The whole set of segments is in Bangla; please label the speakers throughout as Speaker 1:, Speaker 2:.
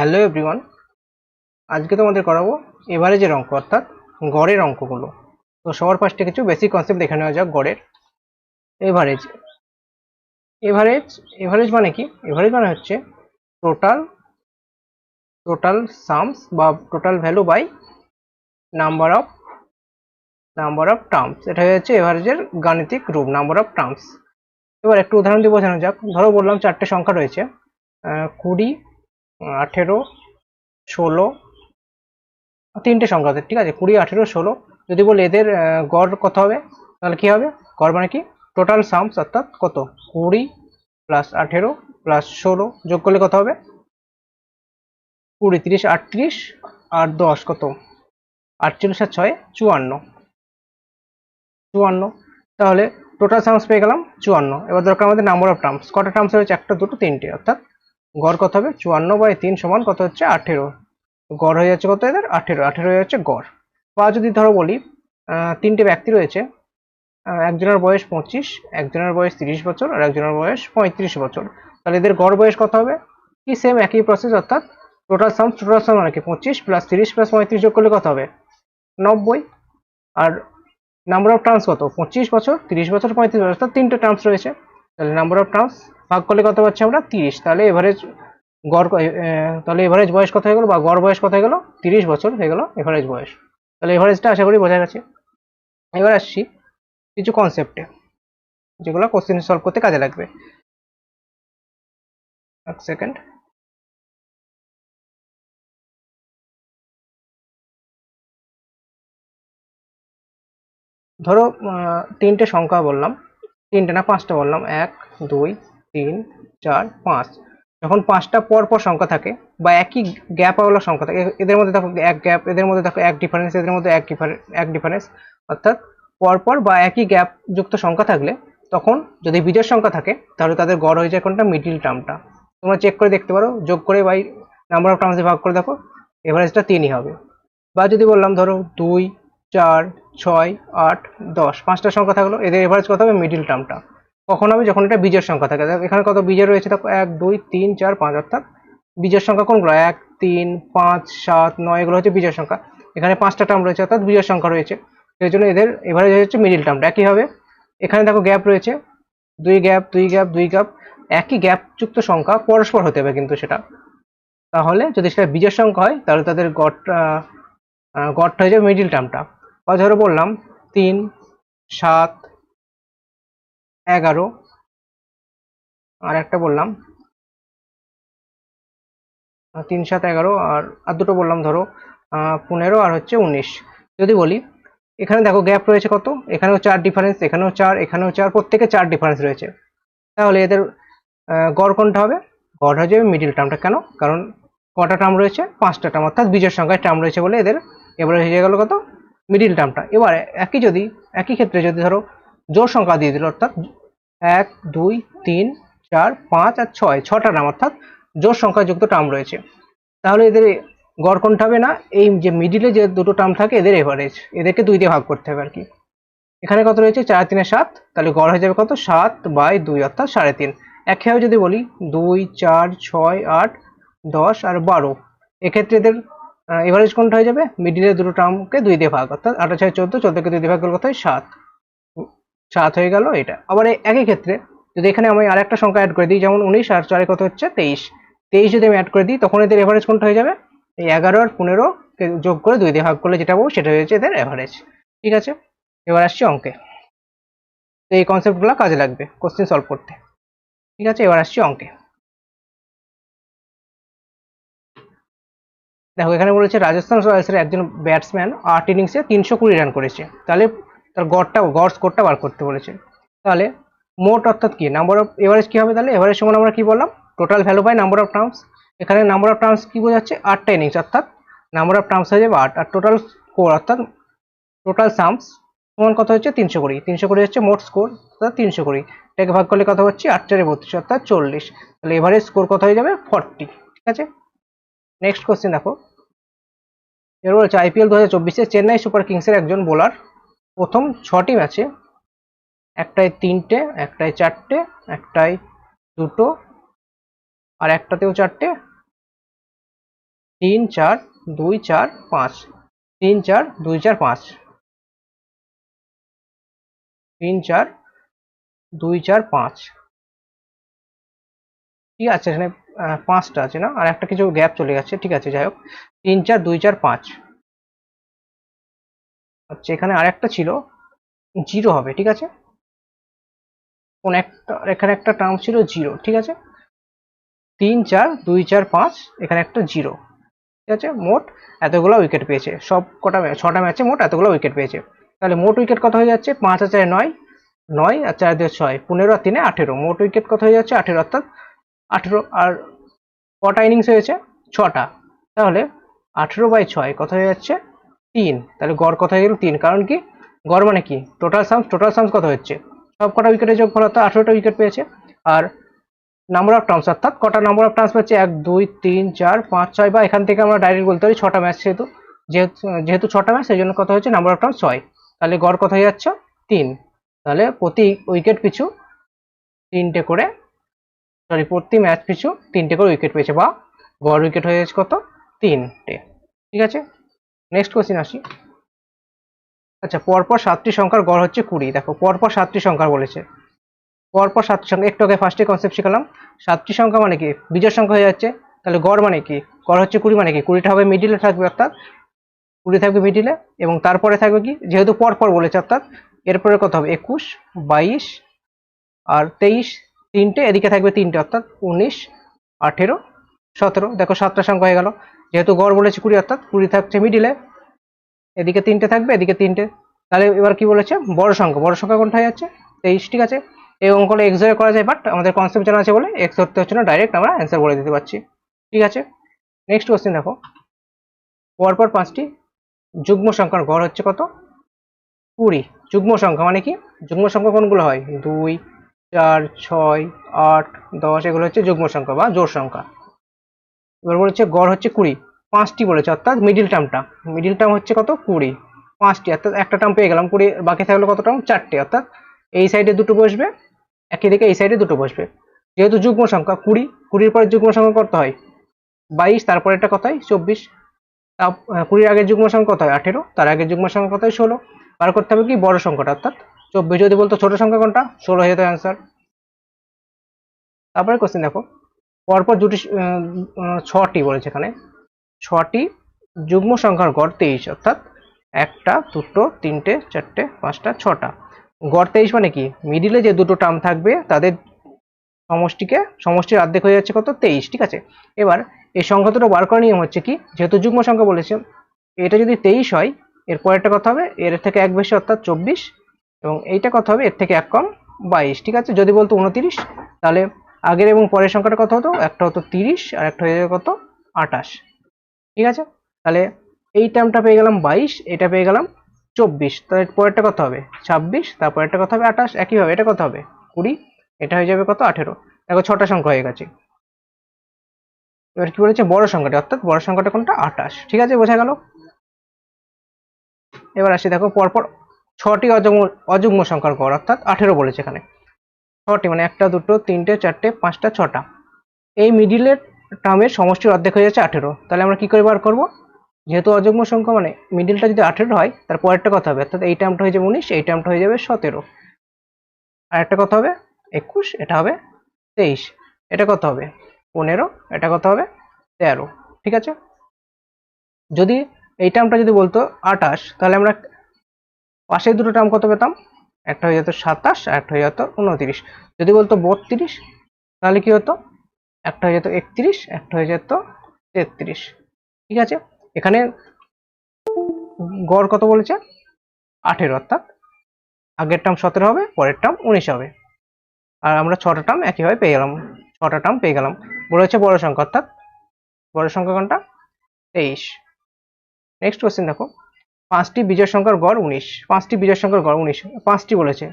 Speaker 1: হ্যালো এভরিওয়ান আজকে তোমাদের করাবো এভারেজের অঙ্ক, অর্থাৎ গড়ের অঙ্কগুলো। তো সবার ফার্স্টে কিছু বেসিক কনসেপ্ট দেখে নেওয়া যাক গড়ের। এভারেজ এভারেজ এভারেজ মানে কি? এভারেজ মানে হচ্ছে টোটাল টোটাল সামস বা total value by number of number of terms এটা হচ্ছে এভারেজের গাণিতিক রূপ নাম্বার অফ টার্মস এবার একটু উদাহরণ দিয়ে বোঝানো যাক। ধরো বললাম চারটে সংখ্যা রয়েছে। কুড়ি আঠেরো ষোলো তিনটে সংখ্যা আছে, ঠিক আছে? কুড়ি আঠেরো ষোলো যদি বলি এদের গড় কত হবে? তাহলে কি হবে? গড় মানে কি? টোটাল সামস অর্থাৎ কত? কুড়ি প্লাস আঠেরো প্লাস ষোলো যোগ করলে কত হবে? কুড়ি তিরিশ আটত্রিশ আর দশ কত? আটচল্লিশ আর ছয় চুয়ান্ন। চুয়ান্ন। তাহলে টোটাল সামস পেয়ে গেলাম চুয়ান্ন। এবার দরকার আমাদের নাম্বার অফ টার্মস কটা টার্মস রয়েছে? একটা দুটো তিনটে অর্থাৎ গড় কত হবে? চুয়ান্ন বাই তিন সমান কত হচ্ছে? আঠেরো। গড় হয়ে যাচ্ছে কত এদের? আঠেরো। আঠেরো হয়ে যাচ্ছে গড়। বা যদি ধরো বলি তিনটে ব্যক্তি রয়েছে একজনের বয়স পঁচিশ, একজনের বয়স তিরিশ বছর, আর একজনের বয়স পঁয়ত্রিশ বছর। তাহলে এদের গড় বয়স কত হবে? কি সেম একই প্রসেস অর্থাৎ টোটাল সাম টোটাল সাম মানে কি? পঁচিশ প্লাস তিরিশ প্লাস পঁয়ত্রিশ যোগ করলে কত হবে? নব্বই। আর নাম্বার অফ টার্মস কত? পঁচিশ বছর, তিরিশ বছর, পঁয়ত্রিশ বছর, অর্থাৎ তিনটে টার্মস রয়েছে। তাহলে নাম্বার অফ টার্মস ভাগ করলে কত পাচ্ছি আমরা? তিরিশ। তাহলে এভারেজ গড় তাহলে এভারেজ বয়স কত হয়ে গেল? বা গড় বয়স কত হয়ে গেল? তিরিশ বছর হয়ে গেল এভারেজ বয়স। তাহলে এভারেজটা আশা করি বোঝা গেছে। এবার আসছি কিছু কনসেপ্টে যেগুলো কোশ্চেন সলভ করতে কাজে লাগবে। এক সেকেন্ড ধরো তিনটে সংখ্যা বললাম। তিনটে না, পাঁচটা বললাম। এক, দুই তিন, চার, পাঁচ। যখন পাঁচটা পর পর সংখ্যা থাকে বা একই গ্যাপ ওয়ালা সংখ্যা থাকে, এদের মধ্যে দেখো এক গ্যাপ এদের মধ্যে দেখো এক ডিফারেন্স এদের মধ্যে এক এক ডিফারেন্স অর্থাৎ পরপর বা একই গ্যাপ যুক্ত সংখ্যা থাকলে তখন যদি বিজোড় সংখ্যা থাকে, তাহলে তাদের গড় হয়ে যায় কোনটা? মিডিল টার্মটা তোমরা চেক করে দেখতে পারো। যোগ করে বাই নাম্বার অফ টার্মস ভাগ করে দেখো এভারেজটা তিনই হবে। বা যদি বললাম ধরো দুই, চার, ছয়, আট, দশ, পাঁচটা সংখ্যা থাকল, এদের এভারেজ কত হবে? মিডিল টার্মটা কখন হবে যখন এটা বীজের সংখ্যা থাকে এখানে কত বীজের রয়েছে দেখো এক দুই তিন চার পাঁচ অর্থাৎ বীজের সংখ্যা কোনগুলো? এক তিন পাঁচ সাত নয় এগুলো হচ্ছে বীজের সংখ্যা। এখানে পাঁচটা টার্ম রয়েছে অর্থাৎ বীজের সংখ্যা রয়েছে। সেই জন্য এদের এভারেজ হচ্ছে মিডিল টার্মটা একই হবে। এখানে দেখো গ্যাপ রয়েছে। দুই গ্যাপ দুই গ্যাপ দুই গ্যাপ একই গ্যাপ যুক্ত সংখ্যা পরস্পর হতে হবে কিন্তু সেটা। তাহলে যদি সেটা বীজের সংখ্যা হয় তাহলে তাদের আহ, গড়টা হয়ে যাবে মিডিল টার্মটা বা ধরো বললাম তিন সাত এগারো। আর একটা বললাম। তিন সাত এগারো, আর আর দুটো বললাম ধরো পনেরো আর হচ্ছে উনিশ। যদি বলি, এখানে দেখো গ্যাপ রয়েছে কত? এখানেও চার ডিফারেন্স এখানেও চার এখানেও চার, প্রত্যেকে চার ডিফারেন্স রয়েছে। তাহলে এদের গড় কোনটা হবে? গড় হয়ে যাবে মিডিল টার্মটা কেন? কারণ কটা টার্ম রয়েছে? পাঁচটা টার্ম অর্থাৎ বীজের সংখ্যায় টার্ম রয়েছে বলে এদের, এবারে হয়ে গেল কত? মিডিল টার্মটা এবার একই যদি, একই ক্ষেত্রে যদি ধরো জোর সংখ্যা দিয়ে দিল, অর্থাৎ এক, দুই, তিন, চার, পাঁচ আর ছয়, ছটা টার্ম অর্থাৎ জোর সংখ্যাযুক্ত টার্ম রয়েছে। তাহলে এদের গড় কোনটা হবে না? এই যে মিডিলে যে দুটো টার্ম থাকে, এদের এভারেজ এদেরকে দুই দিয়ে ভাগ করতে হবে আর কি এখানে কত রয়েছে? চার তিনে সাত, তাহলে গড় হয়ে যাবে কত? সাত বাই দুই, অর্থাৎ সাড়ে তিন। একইভাবে যদি বলি, দুই, চার, ছয়, আট, দশ আর বারো, এক্ষেত্রে এদের এভারেজ কোনটা হয়ে যাবে? মিডিলের দুটো টার্মকে দুই দিয়ে ভাগ, অর্থাৎ আটা, ছয়, চোদ্দ, চোদ্দকে দুই দিয়ে ভাগ করলে কত হয়? সাত। সাত হয়ে গেল এটা। আবার একই ক্ষেত্রে যদি এখানে আমি আরেকটা সংখ্যা অ্যাড করে দিই, যেমন উনিশ, আর চারে কত হচ্ছে? তেইশ। তেইশ যদি আমি অ্যাড করে দিই, তখন এদের এভারেজ কোনটা হয়ে যাবে? এই এগারো আর পনেরো যোগ করে দুই দিয়ে ভাগ করলে যেটা পাবো, সেটা হয়েছে এদের এভারেজ ঠিক আছে? এবার আসছি অঙ্কে। তো এই কনসেপ্টগুলো কাজে লাগবে কোশ্চেন সলভ করতে। ঠিক আছে? এবার আসছি অঙ্কে। দেখো, এখানে বলেছে রাজস্থান রয়্যালসের একজন ব্যাটসম্যান আট ইনিংসে তিনশো কুড়ি রান করেছে। তাহলে তার গড়টা, গড় স্কোরটা বার করতে বলেছে। তাহলে মোট অর্থাৎ কি? নাম্বার অফ এভারেজ কি হবে তাহলে? এভারেজ সমান আমরা কি বললাম? Total value by number of terms এখানে নাম্বার অফ টার্মস কি বোঝাচ্ছে? আটটা ইনিংস অর্থাৎ নাম্বার অফ টার্মস হয়ে যাবে আট। আর টোটাল স্কোর অর্থাৎ টোটাল সামস সমান কত হচ্ছে? তিনশো কুড়ি। তিনশো কুড়ি হচ্ছে মোট স্কোর অর্থাৎ তিনশো কুড়ি। এটাকে ভাগ করলে কত হচ্ছে? আট চারে বত্রিশ, অর্থাৎ চল্লিশ। তাহলে এভারেজ স্কোর কত হয়ে যাবে? ফর্টি ঠিক আছে? নেক্সট কোশ্চেন দেখো। এর বলছে আইপিএল দু হাজার চেন্নাই সুপার কিংসের একজন বোলার প্রথম ছটি ম্যাচে একটায় তিনটে, একটায় চারটে, একটায় দুটো আর একটাতেও চারটে। তিন, চার, দুই, চার, পাঁচ। তিন, চার, দুই, চার, পাঁচ। তিন, চার, দুই, চার, পাঁচ। ঠিক আছে, এখানে পাঁচটা আছে না? আর একটা কিছু গ্যাপ চলে গেছে। ঠিক আছে, যাই হোক। তিন, চার, দুই, চার, পাঁচ। আচ্ছা এখানে আরেকটা ছিল। জিরো হবে, ঠিক আছে? কোন একটা, এখানে একটা টার্ম ছিল জিরো, ঠিক আছে? তিন, চার, দুই, চার, পাঁচ, এখানে একটা জিরো, ঠিক আছে? মোট এতগুলো উইকেট পেয়েছে। সব কটা ছটা ম্যাচে মোট এতগুলো উইকেট পেয়েছে। তাহলে মোট উইকেট কত হয়ে যাচ্ছে? পাঁচ আর চারে নয় নয় আর চার দিয়ে ছয়, পনেরো আর তিনে আঠেরো। মোট উইকেট কত হয়ে যাচ্ছে? আঠেরো, অর্থাৎ আঠেরো, আর কটা ইনিংস হয়েছে? ছটা। তাহলে আঠেরো বাই ছয় কত হয়ে যাচ্ছে? তিন। তাহলে গড় কত হয়ে গেল? তিন। কারণ কি? গড় মানে কি? টোটাল সামস টোটাল সামস কত হচ্ছে? সব কটা উইকেটের যোগফল অর্থাৎ আঠেরোটা উইকেট পেয়েছে। আর নাম্বার অফ টার্মস অর্থাৎ কটা নাম্বার অফ টার্মস পাচ্ছে এক, দুই, তিন, চার, পাঁচ, ছয়, বা এখান থেকে আমরা ডাইরেক্ট বলতে পারি ছটা ম্যাচ যেহেতু। যেহেতু যেহেতু ছটা ম্যাচ সেই জন্য কত হচ্ছে? নাম্বার অফ টার্মস ছয়। তাহলে গড় কত হয়ে যাচ্ছে? তিন। তাহলে প্রতি উইকেট পিছু তিনটে করে সরি প্রতি ম্যাচ পিছু তিনটে করে উইকেট পেয়েছে, বা গড় উইকেট হয়ে যাচ্ছে কত? তিনটে। ঠিক আছে? নেক্সট কোশ্চিন আসি। আচ্ছা পরপর সাতটি সংখ্যার গড় হচ্ছে কুড়ি। দেখো, পরপর সাতটি সংখ্যা বলেছে। পরপর সাতটি সংখ্যা, একটু আগে ফার্স্টে কনসেপ্ট শিখালাম। সাতটি সংখ্যা মানে কি? বিজয় সংখ্যা হয়ে যাচ্ছে। তাহলে গড় মানে কি? গড় হচ্ছে কুড়ি মানে কি? কুড়িটা হবে মিডিলে থাকবে অর্থাৎ কুড়ি থাকবে মিডিলে এবং তারপরে থাকবে কি? যেহেতু পরপর বলেছে অর্থাৎ এরপরে কত হবে? একুশ, বাইশ আর তেইশ, তিনটে, এদিকে থাকবে তিনটে অর্থাৎ উনিশ, আঠেরো, সতেরো। দেখো, সাতটা সংখ্যা হয়ে গেল। যেহেতু গড় বলেছে কুড়ি, অর্থাৎ কুড়ি থাকছে মিডিলে এদিকে তিনটে থাকবে, এদিকে তিনটে। তাহলে এবার কি বলেছে? বড় সংখ্যা বড় সংখ্যা কোনটা যাচ্ছে তেইশ, ঠিক আছে? এই অঙ্কটা এক্স ধরে করা যায় বাট আমাদের কনসেপ্ট জানা আছে বলে এক্স ধরতে হচ্ছে না ডাইরেক্ট আমরা অ্যান্সার বলে দিতে পারছি। ঠিক আছে? নেক্সট কোশ্চেন দেখো। পরপর পাঁচটি যুগ্ম সংখ্যার গড় হচ্ছে কত? কুড়ি। যুগ্ম সংখ্যা মানে কি? যুগ্ম সংখ্যা কোনগুলো হয়? দুই, চার, ছয়, আট, দশ, এগুলো হচ্ছে যুগ্ম সংখ্যা বা জোর সংখ্যা। এবার বলেছে গড় হচ্ছে কুড়ি। পাঁচটি বলেছে, অর্থাৎ মিডিল টার্মটা মিডিল টার্ম হচ্ছে কত? কুড়ি। পাঁচটি, অর্থাৎ একটা টার্ম পেয়ে গেলাম, কুড়ি বাকি থাকল কত টার্ম চারটে, অর্থাৎ এই সাইডে দুটো বসবে, একই দিকে এই সাইডে দুটো বসবে। যেহেতু যুগ্ম সংখ্যা কুড়ি, কুড়ির পরে যুগ্ম সংখ্যা কত হয় বাইশ, তারপরে একটা হয়? চব্বিশ। তা কুড়ির আগের যুগ্ম সংখ্যা কত হয়? আঠেরো, তার আগের যুগ্ম সংখ্যা কত হয়? ষোলো। বার করতে হবে কি? বড় সংখ্যাটা, অর্থাৎ চব্বিশ। যদি বলতো ছোট সংখ্যা কোনটা? ষোলো হয়ে যেত অ্যান্সার তারপরে কোশ্চেন দেখো। পরপর দুটি ছটি বলেছে এখানে। ছটি যুগ্ম সংখ্যার গড় তেইশ, অর্থাৎ একটা, দুটো, তিনটে, চারটে, পাঁচটা, ছটা। গড় তেইশ মানে কি? মিডিলে যে দুটো টার্ম থাকবে, তাদের সমষ্টিকে, সমষ্টির অর্ধেক হয়ে যাচ্ছে কত? তেইশ, ঠিক আছে? এবার এই সংখ্যা দুটো বার করার নিয়ম হচ্ছে কি? যেহেতু যুগ্ম সংখ্যা বলেছে, এটা যদি তেইশ হয়, এর পরেরটা কত হবে? এর থেকে এক বেশি, অর্থাৎ চব্বিশ, এবং এইটা কত হবে? এর থেকে এক কম বাইশ, ঠিক আছে? যদি বলতো উনতিরিশ, তাহলে আগের এবং পরের সংখ্যাটা কত হতো? একটা হতো তিরিশ আর একটা হয়ে যাবে কত? আঠাশ। ঠিক আছে? তাহলে এই টার্মটা পেয়ে গেলাম বাইশ, এটা পেয়ে গেলাম চব্বিশ। তাহলে পরেরটা কত হবে? ছাব্বিশ। তারপরেরটা কত হবে? আঠাশ। একইভাবে এটা কত হবে? কুড়ি। এটা হয়ে যাবে কত? আঠেরো। দেখো ছটা সংখ্যা হয়ে গেছে। এবার কি বলেছে? বড় সংখ্যাটা, অর্থাৎ বড় সংখ্যাটা কোনটা? আঠাশ। ঠিক আছে? বোঝা গেল? এবার আসি, দেখো, পরপর ছটি অযুগ্ম অযুগ্ম সংখ্যার গড়, অর্থাৎ আঠেরো বলেছে এখানে। ছটি মানে একটা, দুটো, তিনটে, চারটে, পাঁচটা, ছটা। এই মিডিলের টার্মের সমষ্টির অর্ধেক হয়ে যাচ্ছে আঠেরো। তাহলে আমরা কি করে বার করব? যেহেতু অযুগ্ম সংখ্যা মানে মিডিলটা যদি আঠেরো হয়, তার পরেরটা কথা হবে? অর্থাৎ এই টার্মটা হয়ে যাবে উনিশ, এই টার্মটা হয়ে যাবে সতেরো। আর একটা কথা হবে? একুশ, এটা হবে তেইশ। এটা কত হবে? পনেরো, এটা কত হবে? তেরো। ঠিক আছে? যদি এই টার্মটা যদি বলতো আঠাশ, তাহলে আমরা পাশের দুটো টার্ম কত পেতাম? একটা হয়ে যেত সাতাশ, আর একটা হয়ে যেত উনত্রিশ। যদি বলতো বত্রিশ, তাহলে কি হতো? একটা হয়ে যেত একত্রিশ, একটা হয়ে যেত তেত্রিশ। ঠিক আছে? এখানে গড় কত বলেছে? আঠেরো, অর্থাৎ আগের টার্ম সতেরো হবে, পরের টার্ম উনিশ হবে। আর আমরা ছটা টার্ম একইভাবে পেয়ে গেলাম। ছটা টার্ম পেয়ে গেলাম। বলেছে বড় সংখ্যা, অর্থাৎ বড় সংখ্যা কোনটা? তেইশ। নেক্সট কোশ্চেন দেখো। পাঁচটি বিজয় সংখ্যার গড় উনিশ। পাঁচটি বিজয় সংখ্যার গড় উনিশ। পাঁচটি বলেছে।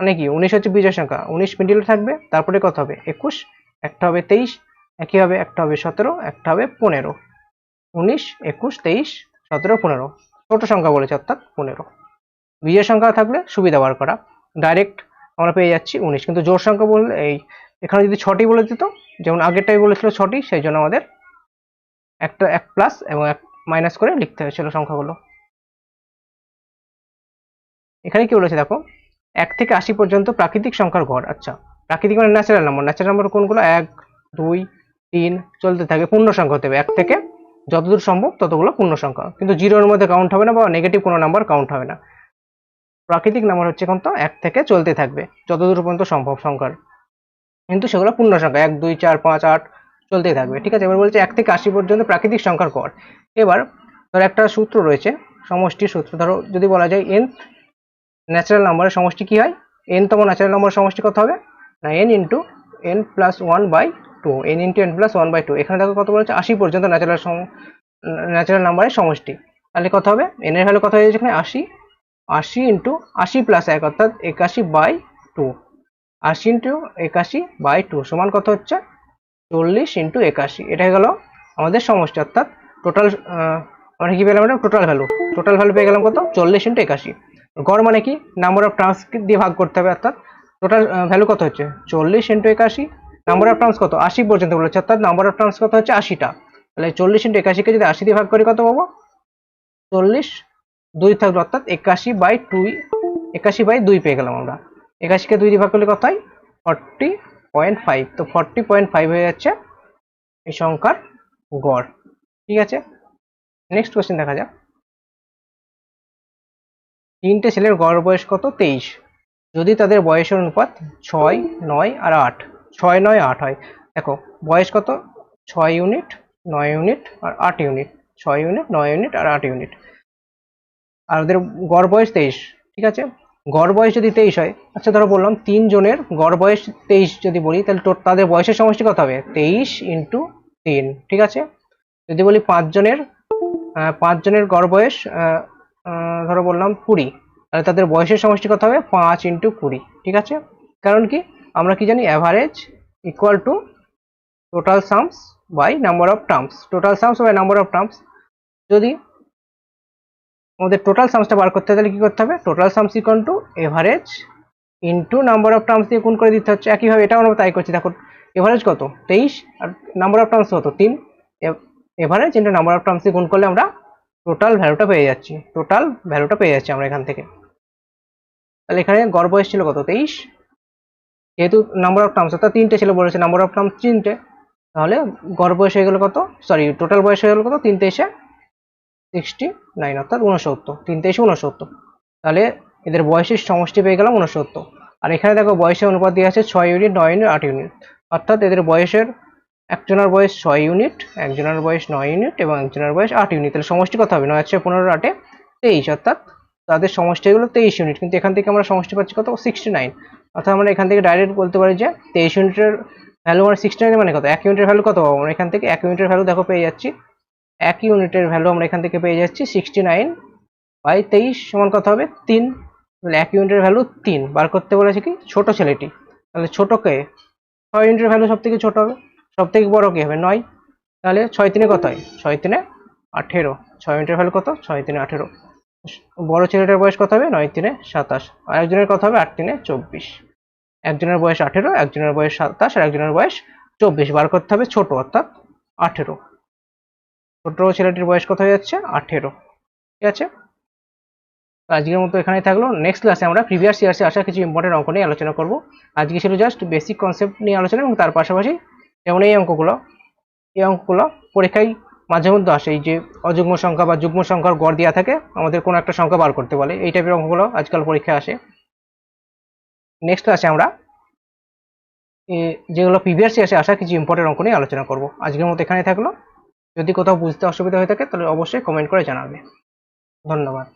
Speaker 1: মানে কি? উনিশ হচ্ছে বিজয় সংখ্যা। উনিশ মিডিলে থাকবে, তারপরে কত হবে? একুশ। একটা হবে তেইশ, একই হবে একটা হবে সতেরো, একটা হবে পনেরো। উনিশ, একুশ, তেইশ, সতেরো, পনেরো। ছোট সংখ্যা বলেছে, অর্থাৎ পনেরো। বিজয় সংখ্যা থাকলে সুবিধা বার করা। ডাইরেক্ট আমরা পেয়ে যাচ্ছি উনিশ। কিন্তু জোর সংখ্যা বললে এই, এখানে যদি ছটি বলে দিত, যেমন আগেরটাই বলেছিল ছটি, সেই জন্য আমাদের একটা এক প্লাস এবং এক মাইনাস করে লিখতে হয়েছিল সংখ্যাগুলো। এখানে কি বলেছে দেখো? এক থেকে আশি পর্যন্ত প্রাকৃতিক সংখ্যার ঘর আচ্ছা প্রাকৃতিক মানে ন্যাচারাল নাম্বার ন্যাচারাল নাম্বার কোনগুলো? এক, দুই, তিন চলতে থাকে, পূর্ণ সংখ্যা হতে হবে। এক থেকে যতদূর সম্ভব ততগুলো পূর্ণ সংখ্যা। কিন্তু জিরোর মধ্যে কাউন্ট হবে না বা নেগেটিভ কোনো নাম্বার কাউন্ট হবে না। প্রাকৃতিক নাম্বার হচ্ছে কোন তো এক থেকে চলতে থাকবে, যতদূর পর্যন্ত সম্ভব সংখ্যার। কিন্তু সেগুলো পূর্ণ সংখ্যা, এক, দুই, চার, পাঁচ, আট চলতেই থাকবে। ঠিক আছে, এবার বলছে এক থেকে আশি পর্যন্ত প্রাকৃতিক সংখ্যার গড়। এবার ধর একটা সূত্র রয়েছে, সমষ্টির সূত্র। ধরো যদি বলা যায় এন ন্যাচারাল নাম্বারের সমষ্টি কি হয়? এন তম ন্যাচারাল নাম্বারের সমষ্টি কত হবে? না N into N plus one by two N into N plus one by two এখানে দেখো কত বলেছে? আশি পর্যন্ত ন্যাচারাল সম ন্যাচারাল নাম্বারের সমষ্টি। তাহলে কত হবে? এন এর ভ্যালু কত হয়ে যাচ্ছে এখানে? আশি। আশি ইন্টু আশি প্লাস এক, অর্থাৎ একাশি বাই টু আশি ইন্টু একাশি বাই টু সমান কত হচ্ছে? চল্লিশ ইন্টু একাশি। এটা গেল আমাদের সমষ্টি। অর্থাৎ টোটাল আমরা কি পেলাম madam total value total value পেয়ে গেলাম কত? চল্লিশ ইন্টু একাশি। গড় মানে কি? নাম্বার অফ টার্মস দিয়ে ভাগ করতে হবে, অর্থাৎ টোটাল ভ্যালু কত হচ্ছে? চল্লিশ ইন্টু একাশি। নাম্বার অফ টার্মস কত? আশি পর্যন্ত বলেছে, অর্থাৎ নাম্বার অফ টার্মস কত হচ্ছে? আশিটা। তাহলে চল্লিশ ইন্টু একাশিকে যদি আশি দিয়ে ভাগ করি, কত পাবো? চল্লিশ দুই থাকল, অর্থাৎ একাশি বাই টু একাশি বাই দুই পেয়ে গেলাম আমরা। একাশিকে দুই দিয়ে ভাগ করলে কত হয়? ফর্টি পয়েন্ট ফাইভ তো ফর্টি পয়েন্ট ফাইভ হয়ে যাচ্ছে এই সংখ্যার গড়। ঠিক আছে? নেক্সট কোয়েশ্চেন দেখা যাক। তিনটে ছেলের গড় বয়স কত? তেইশ। যদি তাদের বয়সের অনুপাত ছয়, নয় আর আট, ছয়, নয়, আট হয়। দেখো, বয়স কত? ছয় ইউনিট, নয় ইউনিট আর আট ইউনিট, ছয় ইউনিট, নয় ইউনিট আর আট ইউনিট। আর ওদের গড় বয়স তেইশ, ঠিক আছে? গড় বয়স যদি তেইশ হয় আচ্ছা ধরো বললাম তিন জনের গড় বয়স তেইশ যদি বলি, তাহলে তাদের বয়সের সমষ্টি কত হবে? তেইশ ইন্টু তিন, ঠিক আছে? যদি বলি পাঁচজনের পাঁচজনের গড় বয়স ধরো বললাম কুড়ি। তাহলে তাদের বয়সের সমষ্টি কত হবে? পাঁচ ইন্টু কুড়ি, ঠিক আছে? কারণ কি? আমরা কি জানি? Average equal to total sums by number of terms total sums by number of terms যদি আমাদের টোটাল সামসটা বার করতে তাহলে কী করতে হবে? Total sums equal to average into number of terms দিয়ে গুণ করে দিতে হচ্ছে। একইভাবে এটাও আমরা তাই করছি। দেখো এভারেজ কত? তেইশ, আর নাম্বার অফ টার্মস কত? তিন। Average into number of terms দিয়ে গুণ করলে আমরা টোটাল ভ্যালুটা পেয়ে যাচ্ছি। টোটাল ভ্যালুটা পেয়ে যাচ্ছি আমরা এখান থেকে। তাহলে এখানে গড় বয়স ছিল কত? তেইশ। যেহেতু নাম্বার অফ টার্মস অর্থাৎ তিনটে ছিল বলেছে নাম্বার অফ টার্মস তিনটে। তাহলে গড় বয়স হয়ে গেল কত? সরি টোটাল বয়স হয়ে গেল কত? তিন তেইশে সিক্সটি নাইন অর্থাৎ উনসত্তর তিন তেইশে উনসত্তর তাহলে এদের বয়সের সমষ্টি পেয়ে গেলাম উনসত্তর আর এখানে দেখো বয়সের অনুপাত দিয়ে আছে ছয় ইউনিট নয় ইউনিট আট ইউনিট অর্থাৎ এদের বয়সের একজনের বয়স ছয় ইউনিট একজনের বয়স নয় ইউনিট এবং একজনের বয়স আট ইউনিট তাহলে সমষ্টি কত হবে? নয় ছয় পনেরো, আটে তেইশ, অর্থাৎ তাদের সমষ্টি হলো তেইশ ইউনিট কিন্তু এখান থেকে আমরা সমষ্টি পাচ্ছি কত? সিক্সটি নাইন অর্থাৎ আমরা এখান থেকে ডাইরেক্ট বলতে পারি যে তেইশ ইউনিটের ভ্যালু আমরা সিক্সটি নাইন মানে কত? এক ইউনিটের ভ্যালু কত পাবো? আমরা এখান থেকে এক ইউনিটের ভ্যালু দেখো পেয়ে যাচ্ছি। এক ইউনিটের ভ্যালু আমরা এখান থেকে পেয়ে যাচ্ছি সিক্সটি নাইন বাই তেইশ সমান কত হবে? তিন। তাহলে এক ইউনিটের ভ্যালু তিন। বার করতে বলেছে কি? ছোট ছেলেটি। তাহলে ছোটকে ছয় ইউনিটের ভ্যালু সব থেকে ছোট হবে? সব থেকে বড় কি হবে? নয়। তাহলে ছয় তিনে কত হয়? ছয় তিনে আঠেরো। ছয় ইউনিটের ভ্যালু কত? ছয় তিনে আঠেরো। বড় ছেলেটার বয়স কত হবে? নয় তিনে সাতাশ। আর একজনের কত হবে? আট তিনে চব্বিশ। একজনের বয়স আঠেরো, একজনের বয়স সাতাশ, আর একজনের বয়স চব্বিশ। বার করতে হবে ছোট, অর্থাৎ আঠেরো। ছোট ছেলেটির বয়স কত হয়ে যাচ্ছে? আঠেরো। ঠিক আছে? আজকের মতো এখানেই থাকল। নেক্সট ক্লাসে আমরা প্রিভিয়াস ইয়ার্সে আসা কিছু ইম্পর্টেন্ট অঙ্ক নিয়ে আলোচনা করব। আজকে ছিল জাস্ট বেসিক কনসেপ্ট নিয়ে আলোচনা এবং তার পাশাপাশি যেমন এই অঙ্কগুলো এই অঙ্কগুলো পরীক্ষায় মাঝে মধ্যে আসে। এই যে অযুগ্ম সংখ্যা বা যুগ্ম সংখ্যার গড় দেওয়া থাকে, আমাদের কোনো একটা সংখ্যা বার করতে বলে। এই টাইপের অঙ্কগুলো আজকাল পরীক্ষায় আসে। নেক্সট ক্লাসে আমরা। যেগুলো প্রিভিয়াস ইয়ার্সে আসা কিছু ইম্পর্টেন্ট অঙ্ক নিয়ে আলোচনা করব। আজকের মতো এখানেই থাকল। যদি কোথাও বুঝতে অসুবিধা হয়ে থাকে, তাহলে অবশ্যই কমেন্ট করে জানাবে। ধন্যবাদ।